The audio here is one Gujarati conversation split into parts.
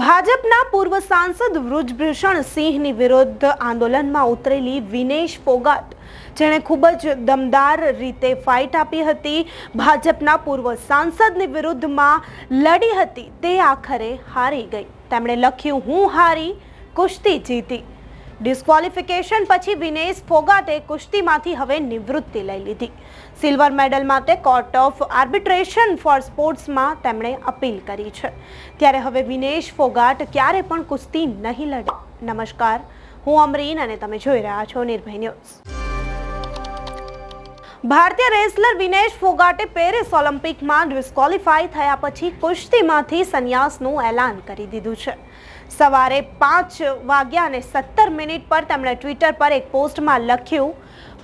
ભાજપના પૂર્વ સાંસદ વૃજભૂષણ સિંહની વિરુદ્ધ આંદોલનમાં ઉતરેલી વિનેશ ફોગાટ. જેણે ખૂબ જ દમદાર રીતે ફાઇટ આપી હતી. ભાજપના પૂર્વ સાંસદની વિરુદ્ધમાં લડી હતી. તે આખરે હારી ગઈ. તેમણે લખ્યું, હું હારી, કુશ્તી જીતી. ડિસ્ક્વોલિફિકેશન પછી વિનેશ ફોગાટે કુશ્તીમાંથી હવે નિવૃત્તિ લઈ લીધી. સિલ્વર મેડલ માટે કોર્ટ ઓફ આર્બિટ્રેશન ફોર સ્પોર્ટ્સમાં તેમણે અપીલ કરી છે. ત્યારે હવે વિનેશ ફોગાટ ક્યારે પણ કુસ્તી નહીં લડે. નમસ્કાર, હું અમરીન અને તમે જોઈ રહ્યા છો નિર્ભય ન્યૂઝ. ભારતીય રેસલર વિનેશ ફોગાટે પેરિસ ઓલિમ્પિકમાં ડિસ્ક્વોલિફાય થયા પછી કુશ્તીમાંથી સંન્યાસનું એલાન કરી દીધું છે. સવારે પાંચ વાગ્યા અને સત્તર મિનિટ પર તેમણે ટ્વિટર પર એક પોસ્ટમાં લખ્યું,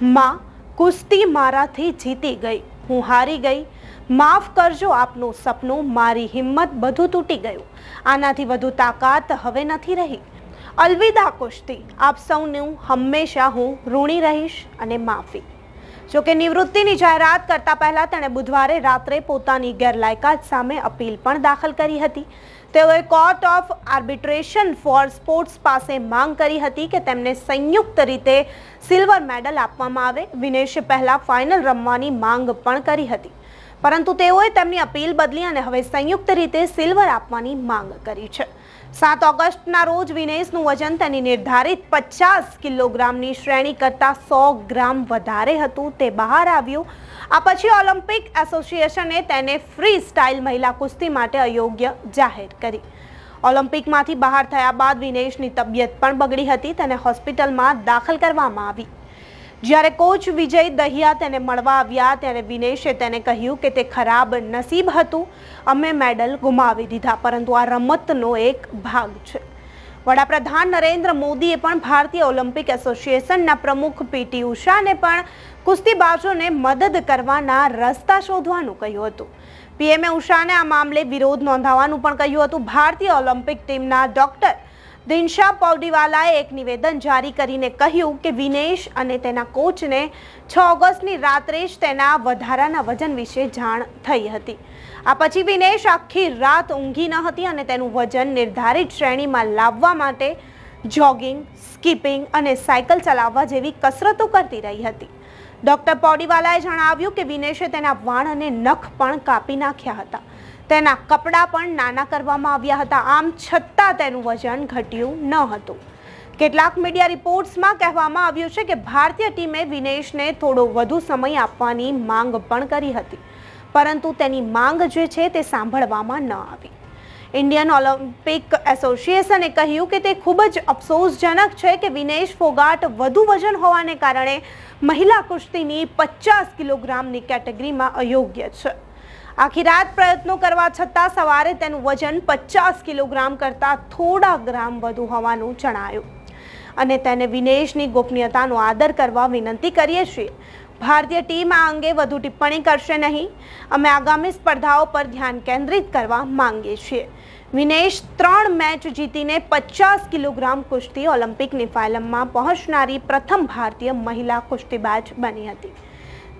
માં, કુસ્તી મારાથી જીતી ગઈ. હું હારી ગઈ. માફ કરજો આપનું સપનું. મારી હિંમત બધું તૂટી ગયું. આનાથી વધુ તાકાત હવે નથી રહી. અલવિદા કુશ્તી આપ સૌનું હંમેશા હું ઋણી રહીશ અને માફી. જોકે નિવૃત્તિની જાહેરાત કરતા પહેલા તેણે બુધવારે રાત્રે પોતાની ગેરલાયકાત સામે અપીલ પણ દાખલ કરી હતી. તેઓએ court of arbitration for sports પાસે માંગ કરી હતી કે તેમને સંયુક્ત રીતે સિલ્વર મેડલ આપવામાં આવે. વિનેશે પહેલા ફાઇનલ રમવાની માંગ પણ કરી હતી. પરંતુ તેઓએ તેમની અપીલ બદલી અને હવે સંયુક્ત રીતે સિલ્વર આપવાની માંગ કરી છે. સાત ઓગસ્ટના રોજ વિનેશનું વજન તેની નિર્ધારિત પચાસ કિલોગ્રામની શ્રેણી કરતાં સો ગ્રામ વધારે હતું, તે બહાર આવ્યું. આ પછી ઓલિમ્પિક એસોસિએશને તેને ફ્રી સ્ટાઇલ મહિલા કુસ્તી માટે અયોગ્ય જાહેર કરી. ઓલિમ્પિકમાંથી બહાર થયા બાદ વિનેશની તબિયત પણ બગડી હતી, તેને હોસ્પિટલમાં દાખલ કરવામાં આવી. જ્યારે કોચ વિજય દહિયા તેને મળવા આવ્યા ત્યારે વિનેશે તેને કહ્યું કે તે ખરાબ નસીબ હતું. અમે મેડલ ગુમાવી દીધા, પરંતુ આ રમતનો એક ભાગ છે. વડાપ્રધાન નરેન્દ્ર મોદીએ પણ ભારતીય ઓલિમ્પિક એસોસિએશનના પ્રમુખ પીટી ઉષાને પણ કુસ્તીબાજોને મદદ કરવાના રસ્તા શોધવાનું કહ્યું હતું. પીએમએ ઉષાને આ મામલે વિરોધ નોંધાવવાનું પણ કહ્યું હતું. ભારતીય ઓલિમ્પિક ટીમના ડોક્ટર દિનશા પૌડીવાલાએ એક નિવેદન જારી કરીને કહ્યું કે વિનેશ અને તેના કોચને છ ઓગસ્ટની રાત્રે જ તેના વધારાના વજન વિશે જાણ થઈ હતી. આ પછી વિનેશ આખી રાત ઊંઘી ન હતી અને તેનું વજન નિર્ધારિત શ્રેણીમાં લાવવા માટે જોગિંગ, સ્કીપિંગ અને સાયકલ ચલાવવા જેવી કસરતો કરતી રહી હતી. ડૉક્ટર પૌડીવાલાએ જણાવ્યું કે વિનેશે તેના વાણ અને નખ પણ કાપી નાખ્યા હતા. તેના કપડાં પણ નાના કરવામાં આવ્યા હતા. આમ છતાં તેનું વજન ઘટ્યું ન હતું. કેટલાક મીડિયા રિપોર્ટ્સમાં કહેવામાં આવ્યું છે કે ભારતીય ટીમે વિનેશને થોડો વધુ સમય આપવાની માંગ પણ કરી હતી. પરંતુ તેની માંગ જે છે તે સાંભળવામાં ન આવી. ઇન્ડિયન ઓલિમ્પિક એસોસિએશને કહ્યું કે તે ખૂબ જ અફસોસજનક છે કે વિનેશ ફોગાટ વધુ વજન હોવાને કારણે મહિલા કુસ્તીની પચાસ કિલોગ્રામની કેટેગરીમાં અયોગ્ય છે. આખી રાત પ્રયત્નો કરવા છતાં સવારે તેનું વજન પચાસ કિલોગ્રામ કરતાં થોડા ગ્રામ વધુ હોવાનું જણાયું. અને તેને વિનેશની ગોપનીયતાનો આદર કરવા વિનંતી કરીએ છીએ. ભારતીય ટીમ આ અંગે વધુ ટિપ્પણી કરશે નહીં. અમે આગામી સ્પર્ધાઓ પર ધ્યાન કેન્દ્રિત કરવા માંગીએ છીએ. વિનેશ ત્રણ મેચ જીતીને પચાસ કિલોગ્રામ કુસ્તી ઓલિમ્પિકની ફાઇલમમાં પહોંચનારી પ્રથમ ભારતીય મહિલા કુસ્તીબાજ બની હતી.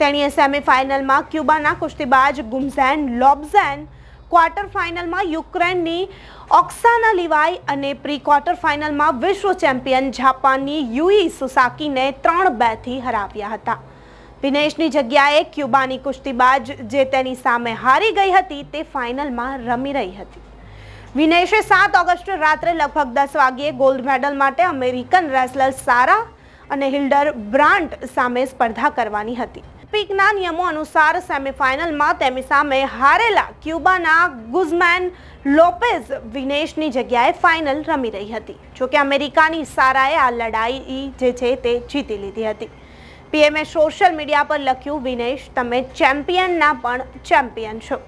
તેણીએ સેમીફાઇનલમાં ક્યુબાના કુસ્તીબાજ ગુમઝેન લોબ્ઝેન ક્વાર્ટર ફાઇનલમાં યુક્રેનની ઓક્સાના લિવાઈ અને પ્રી ક્વાર્ટર ફાઇનલમાં વિશ્વ ચેમ્પિયન જાપાનની યુઈ સુસાકીને ત્રણ બેથી હરાવ્યા હતા. વિનેશની જગ્યાએ ક્યુબાની કુસ્તીબાજ જે તેની સામે હારી ગઈ હતી તે ફાઇનલમાં રમી રહી હતી. વિનેશે સાત ઓગસ્ટ રાત્રે લગભગ દસ વાગ્યે ગોલ્ડ મેડલ માટે અમેરિકન રેસલર સારા અને હિલ્ડર બ્રાન્ટ સામે સ્પર્ધા કરવાની હતી. ઓલિમ્પિકના નિયમો અનુસાર સેમીફાઇનલમાં તેની સામે હારેલા ક્યુબાના ગુઝમેન લોપેઝ વિનેશની જગ્યાએ ફાઇનલ રમી રહી હતી. જોકે અમેરિકાની સારાએ આ લડાઈ જે છે તે જીતી લીધી હતી. પીએમએ સોશિયલ મીડિયા પર લખ્યું, વિનેશ, તમે ચેમ્પિયનના પણ ચેમ્પિયન છો.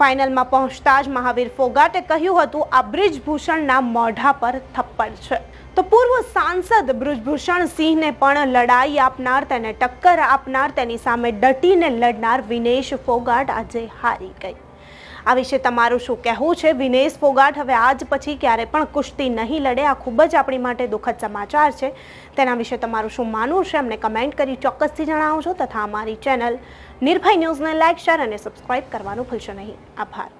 ફાઇનલમાં પહોંચતા જ મહાવીર ફોગાટે કહ્યું હતું, આ બ્રિજભૂષણના મોઢા પર થપ્પડ છે. તો પૂર્વ સાંસદ બ્રિજભૂષણ સિંહને પણ લડાઈ આપનાર, તેને ટક્કર આપનાર, તેની સામે ડટીને લડનાર વિનેશ ફોગાટ આજે હારી ગઈ. આ વિશે તમારું શું કહેવું છે? વિનેશ ફોગાટ, હવે આજ પછી ક્યારે પણ કુશ્તી નહીં લડે, આ ખૂબ જ આપણી માટે દુઃખદ સમાચાર છે. તેના વિશે તમારું શું માનવું છે? અમને કમેન્ટ કરી ચોક્કસથી જણાવજો તથા અમારી ચેનલ નિર્ભય ન્યૂઝને લાઇક શેર અને સબસ્ક્રાઇબ કરવાનું ભૂલશો નહીં. આભાર.